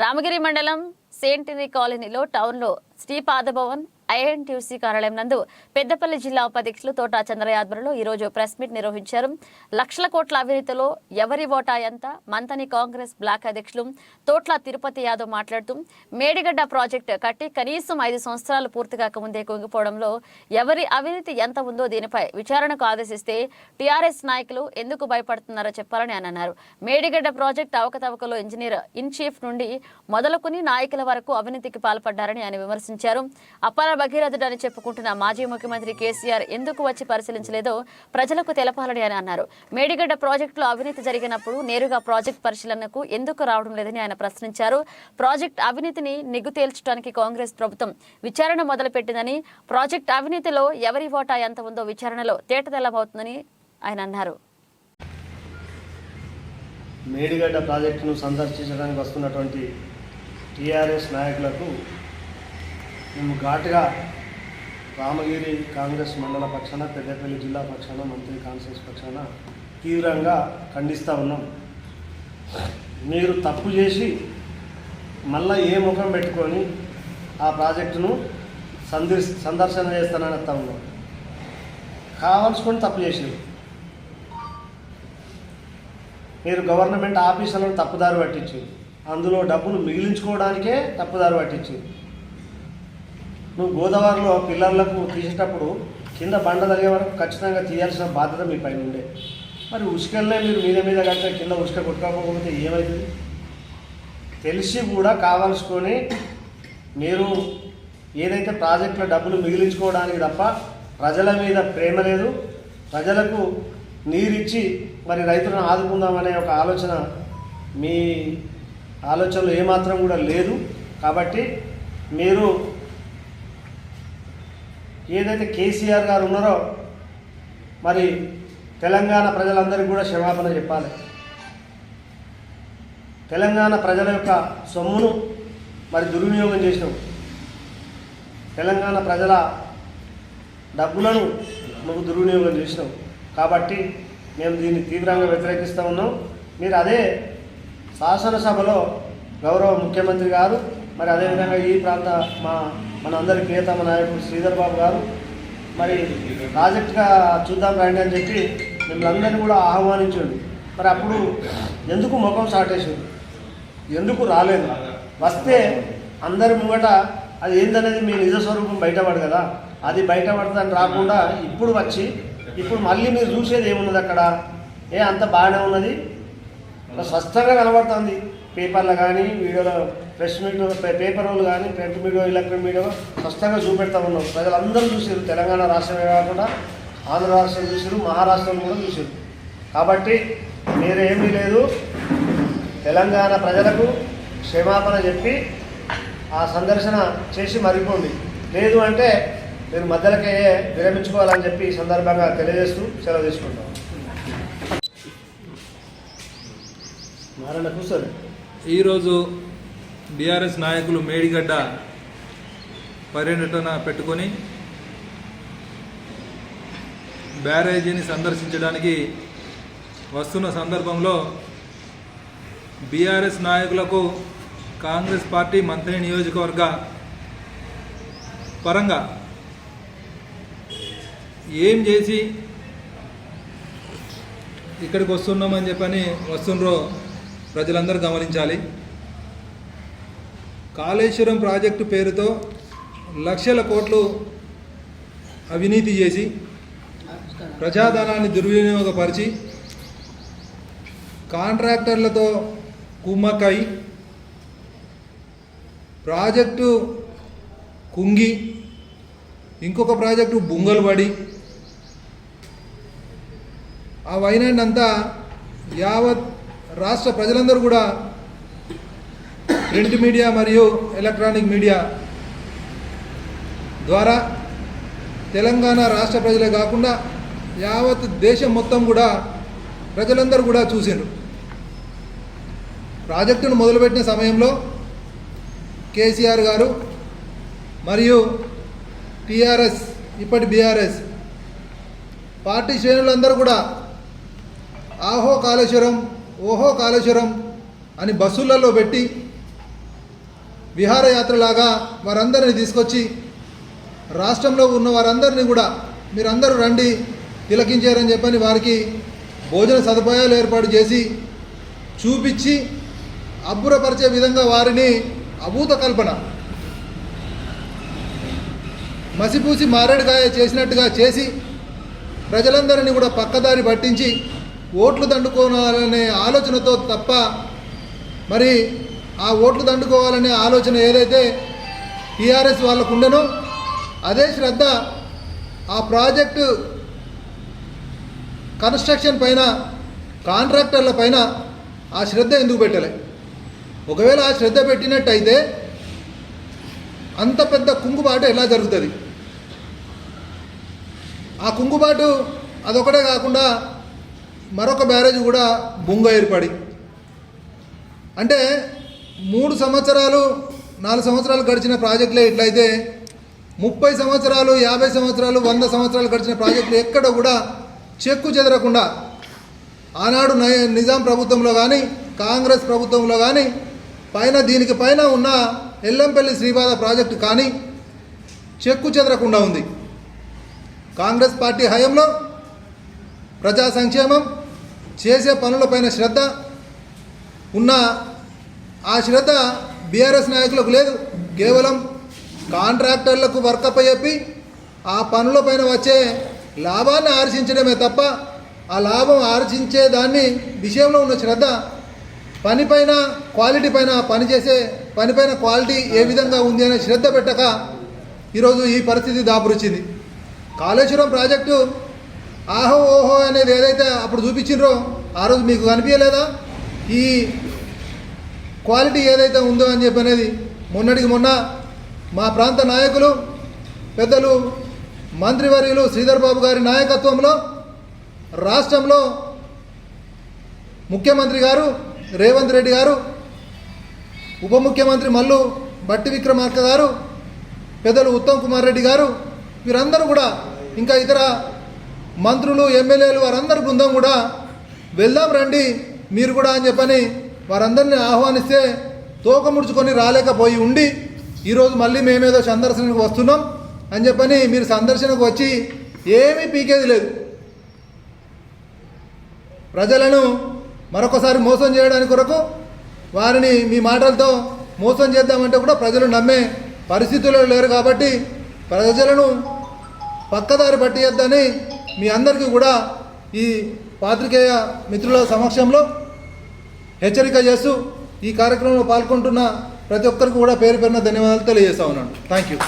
రామగిరి మండలం సేంటిని కాలనీలో టౌన్లో శ్రీ పాదభవన్ ఐఎన్టీయూసీ కార్యాలయం నందు పెద్దపల్లి జిల్లా ఉపాధ్యక్షులు తోటా చంద్రయ్య ఆధ్వర్యంలో ఈరోజు ప్రెస్ మీట్ నిర్వహించారు. లక్షల కోట్ల అవినీతిలో ఎవరి ఓటా ఎంత? మంతని కాంగ్రెస్ బ్లాక్ అధ్యక్షులు తోట్ల తిరుపతి యాదవ్ మాట్లాడుతూ మేడిగడ్డ ప్రాజెక్టు కట్టి కనీసం ఐదు సంవత్సరాలు పూర్తి కాకముందే కుంగిపోవడంలో ఎవరి అవినీతి ఎంత ఉందో దీనిపై విచారణకు ఆదేశిస్తే టీఆర్ఎస్ నాయకులు ఎందుకు భయపడుతున్నారో చెప్పాలని ఆయన అన్నారు. మేడిగడ్డ ప్రాజెక్టు అవకతవకలో ఇంజనీర్ ఇన్ చీఫ్ నుండి మొదలుకుని నాయకుల వరకు అవినీతికి పాల్పడ్డారని ఆయన విమర్శించారు. అపర భగీరథుడు అని చెప్పుకుంటున్న మాజీ ముఖ్యమంత్రి కేసీఆర్ ఎందుకు వచ్చి పరిశీలించలేదో ప్రజలకు తెలపాలని ఆయన అన్నారు. మేడిగడ్డ ప్రాజెక్టులో అవినీతి జరిగినప్పుడు నేరుగా ప్రాజెక్ట్ పరిశీలనకు ఎందుకు రావడం లేదని ఆయన ప్రశ్నించారు. ప్రాజెక్ట్ అవినీతిని నిగ్గు తేల్చడానికి కాంగ్రెస్ ప్రభుత్వం విచారణ మొదలుపెట్టిందని ప్రాజెక్ట్ అవినీతిలో ఎవరి ఓటా ఎంత ఉందో విచారణలో తేటతెల్లమవుతుందని ఆయన అన్నారు. మేడిగడ్డ ప్రాజెక్టును సందర్శించడానికి వస్తున్నటువంటి టీఆర్ఎస్ నాయకులకు మేము ఘాటుగా రామగిరి కాంగ్రెస్ మండల పక్షాన పెద్దపల్లి జిల్లా పక్షాన మంత్రి కాన్ఫరెన్స్ పక్షాన తీవ్రంగా ఖండిస్తూ ఉన్నాం. మీరు తప్పు చేసి మళ్ళా ఏ ముఖం పెట్టుకొని ఆ ప్రాజెక్టును సందర్శ సందర్శన చేస్తానని వస్తా ఉన్నాం. కావాల్సుకొని తప్పు చేసారు మీరు గవర్నమెంట్ ఆఫీసులను తప్పుదారి పట్టించింది అందులో డబ్బులు మిగిలించుకోవడానికే తప్పుదారి పట్టించింది నువ్వు గోదావరిలో పిల్లర్లకు తీసేటప్పుడు కింద బండ తగిలే వరకు ఖచ్చితంగా తీయాల్సిన బాధ్యత మీ పైన ఉండే. మరి ఉసుకల్నే మీరు మీద మీద కడితే కింద ఉసుక కొట్టుకోకపోతే ఏమవుతుంది తెలిసి కూడా కావాల్సుకొని మీరు ఏదైతే ప్రాజెక్టులో డబ్బులు మిగిలించుకోవడానికి తప్ప ప్రజల మీద ప్రేమ లేదు ప్రజలకు నీరిచ్చి మరి రైతులను ఆదుకుందామనే ఒక ఆలోచన మీ ఆలోచనలో ఏమాత్రం కూడా లేదు. కాబట్టి మీరు ఏదైతే కేసీఆర్ గారు ఉన్నారో మరి తెలంగాణ ప్రజలందరికీ కూడా క్షమాపణ చెప్పాలి. తెలంగాణ ప్రజల యొక్క సొమ్మును మరి దుర్వినియోగం చేసినాం. తెలంగాణ ప్రజల డబ్బులను మాకు దుర్వినియోగం చేసినాం. కాబట్టి మేము దీన్ని తీవ్రంగా వ్యతిరేకిస్తూ ఉన్నాం. మీరు అదే శాసనసభలో గౌరవ ముఖ్యమంత్రి గారు మరి అదేవిధంగా ఈ ప్రాంత మా మన అందరి ప్రియతమ నాయకుడు శ్రీధర్ బాబు గారు మరి ప్రాజెక్ట్గా చూద్దాం రండి అని చెప్పి మిమ్మల్ని అందరినీ కూడా ఆహ్వానించండి. మరి అప్పుడు ఎందుకు ముఖం సాటేసింది ఎందుకు రాలేదు? వస్తే అందరి ముంగట అది ఏందనేది మీ నిజ స్వరూపం బయటపడు కదా. అది బయటపడతాను రాకుండా ఇప్పుడు వచ్చి ఇప్పుడు మళ్ళీ మీరు చూసేది ఏమున్నది అక్కడ? ఏ అంత బాగానే ఉన్నది? స్పష్టంగా కనబడుతుంది. పేపర్లు కానీ వీడియోలో ప్రెస్ మీడియా పేపర్ వాళ్ళు కానీ ప్రింట్ మీడియా ఎలక్ట్రిక్ మీడియా స్పష్టంగా చూపెడతా ఉన్నాం. ప్రజలందరూ చూసారు తెలంగాణ రాష్ట్రమే కాకుండా ఆంధ్ర రాష్ట్రం చూసారు మహారాష్ట్రం కూడా చూసారు కాబట్టి మీరేమీ లేదు. తెలంగాణ ప్రజలకు క్షమాపణ చెప్పి ఆ సందర్శన చేసి మరిపోండి. లేదు అంటే మీరు మధ్యలోకే విరమించుకోవాలని చెప్పి ఈ సందర్భంగా తెలియజేస్తూ సెలవు తీసుకుంటాం. ఈరోజు బీఆర్ఎస్ నాయకులు మేడిగడ్డ పర్యటన పెట్టుకొని బ్యారేజీని సందర్శించడానికి వస్తున్న సందర్భంలో బీఆర్ఎస్ నాయకులకు కాంగ్రెస్ పార్టీ మంత్రి నియోజకవర్గ పరంగా ఏం చేసి ఇక్కడికి వస్తున్నామని చెప్పని వస్తుండ్రో ప్రజలందరూ గమనించాలి. కాళేశ్వరం ప్రాజెక్టు పేరుతో లక్షల కోట్లు అవినీతి చేసి ప్రజాధనాన్ని దుర్వినియోగపరిచి కాంట్రాక్టర్లతో కుమ్మక్కై ప్రాజెక్టు కుంగి ఇంకొక ప్రాజెక్టు బుంగలు పడి ఆ వైనాన్ని అంతా యావత్ రాష్ట్ర ప్రజలందరూ కూడా ప్రింట్ మీడియా మరియు ఎలక్ట్రానిక్ మీడియా ద్వారా తెలంగాణ రాష్ట్ర ప్రజలే కాకుండా యావత్ దేశం మొత్తం కూడా ప్రజలందరూ కూడా చూసిండ్రు. ప్రాజెక్టును మొదలుపెట్టిన సమయంలో కేసీఆర్ గారు మరియు టీఆర్ఎస్ ఇప్పటి బీఆర్ఎస్ పార్టీ శ్రేణులందరూ కూడా ఆహో కాళేశ్వరం ఓహో కాళేశ్వరం అని బస్సులలో పెట్టి విహారయాత్రలాగా వారందరిని తీసుకొచ్చి రాష్ట్రంలో ఉన్న వారందరినీ కూడా మీరందరూ రండి తిలకించారని చెప్పని వారికి భోజన సదుపాయాలు ఏర్పాటు చేసి చూపించి అబ్బురపరిచే విధంగా వారిని అభూత కల్పన. మసిపూసి మారేడుకాయ చేసినట్టుగా చేసి ప్రజలందరినీ కూడా పక్కదారి పట్టించి ఓట్లు దండుకోవాలనే ఆలోచనతో తప్ప మరి ఆ ఓట్లు దండుకోవాలనే ఆలోచన ఏదైతే టీఆర్ఎస్ వాళ్ళకు ఉండనో అదే శ్రద్ధ ఆ ప్రాజెక్టు కన్స్ట్రక్షన్ పైన కాంట్రాక్టర్ల పైన ఆ శ్రద్ధ ఎందుకు పెట్టలే? ఒకవేళ ఆ శ్రద్ధ పెట్టినట్టయితే అంత పెద్ద కుంగుబాటు ఎలా జరుగుతుంది? ఆ కుంగుబాటు అదొకటే కాకుండా మరొక బ్యారేజ్ కూడా బొంగ ఏర్పడి. అంటే మూడు సంవత్సరాలు నాలుగు సంవత్సరాలు గడిచిన ప్రాజెక్టులే ఇట్లయితే ముప్పై సంవత్సరాలు యాభై సంవత్సరాలు వంద సంవత్సరాలు గడిచిన ప్రాజెక్టులు ఎక్కడ కూడా చెక్కు చెదరకుండా ఆనాడు నయ- నిజాం ప్రభుత్వంలో కానీ కాంగ్రెస్ ప్రభుత్వంలో కానీ పైన దీనికి పైన ఉన్న ఎల్లంపల్లి శ్రీపాద ప్రాజెక్టు కానీ చెక్కు చెదరకుండా ఉంది. కాంగ్రెస్ పార్టీ హయాంలో ప్రజా సంక్షేమం చేసే పనులపైన శ్రద్ధ ఉన్న ఆ శ్రద్ధ బీఆర్ఎస్ నాయకులకు లేదు. కేవలం కాంట్రాక్టర్లకు వర్కప్ చెప్పి ఆ పనులపైన వచ్చే లాభాన్ని ఆర్జించడమే తప్ప ఆ లాభం ఆర్జించే దాన్ని విషయంలో ఉన్న శ్రద్ధ పనిపైన క్వాలిటీ పైన పనిచేసే పనిపైన క్వాలిటీ ఏ విధంగా ఉంది అనే శ్రద్ధ పెట్టక ఈరోజు ఈ పరిస్థితి దాపురిచ్చింది. కాళేశ్వరం ప్రాజెక్టు ఆహో ఓహో అనేది ఏదైతే అప్పుడు చూపించిండ్రో ఆ రోజు మీకు కనిపించలేదా ఈ క్వాలిటీ ఏదైతే ఉందో అని చెప్పి అనేది మొన్నటికి మొన్న మా ప్రాంత నాయకులు పెద్దలు మంత్రివర్యులు శ్రీధర్ బాబు గారి నాయకత్వంలో రాష్ట్రంలో ముఖ్యమంత్రి గారు రేవంత్ రెడ్డి గారు ఉప ముఖ్యమంత్రి మల్లు బట్టి విక్రమార్క గారు పెద్దలు ఉత్తమ్ కుమార్ రెడ్డి గారు వీరందరూ కూడా ఇంకా ఇతర మంత్రులు ఎమ్మెల్యేలు వారందరి బృందం కూడా వెళ్దాం రండి మీరు కూడా అని చెప్పని వారందరిని ఆహ్వానిస్తే తోక ముడుచుకొని రాలేకపోయి ఉండి ఈరోజు మళ్ళీ మేమేదో సందర్శనకు వస్తున్నాం అని చెప్పని మీరు సందర్శనకు వచ్చి ఏమీ పీకేది లేదు. ప్రజలను మరొకసారి మోసం చేయడానికి కొరకు వారిని మీ మాటలతో మోసం చేద్దామంటే కూడా ప్రజలు నమ్మే పరిస్థితుల్లో లేరు కాబట్టి ప్రజలను పక్కదారి పట్టియద్దని మీ అందరికీ కూడా ఈ పాత్రికేయ మిత్రుల సమక్షంలో హెచ్చరిక చేస్తూ ఈ కార్యక్రమంలో పాల్గొంటున్న ప్రతి ఒక్కరికి కూడా పేరు పేరున ధన్యవాదాలు తెలియజేస్తా ఉన్నాను. Thank you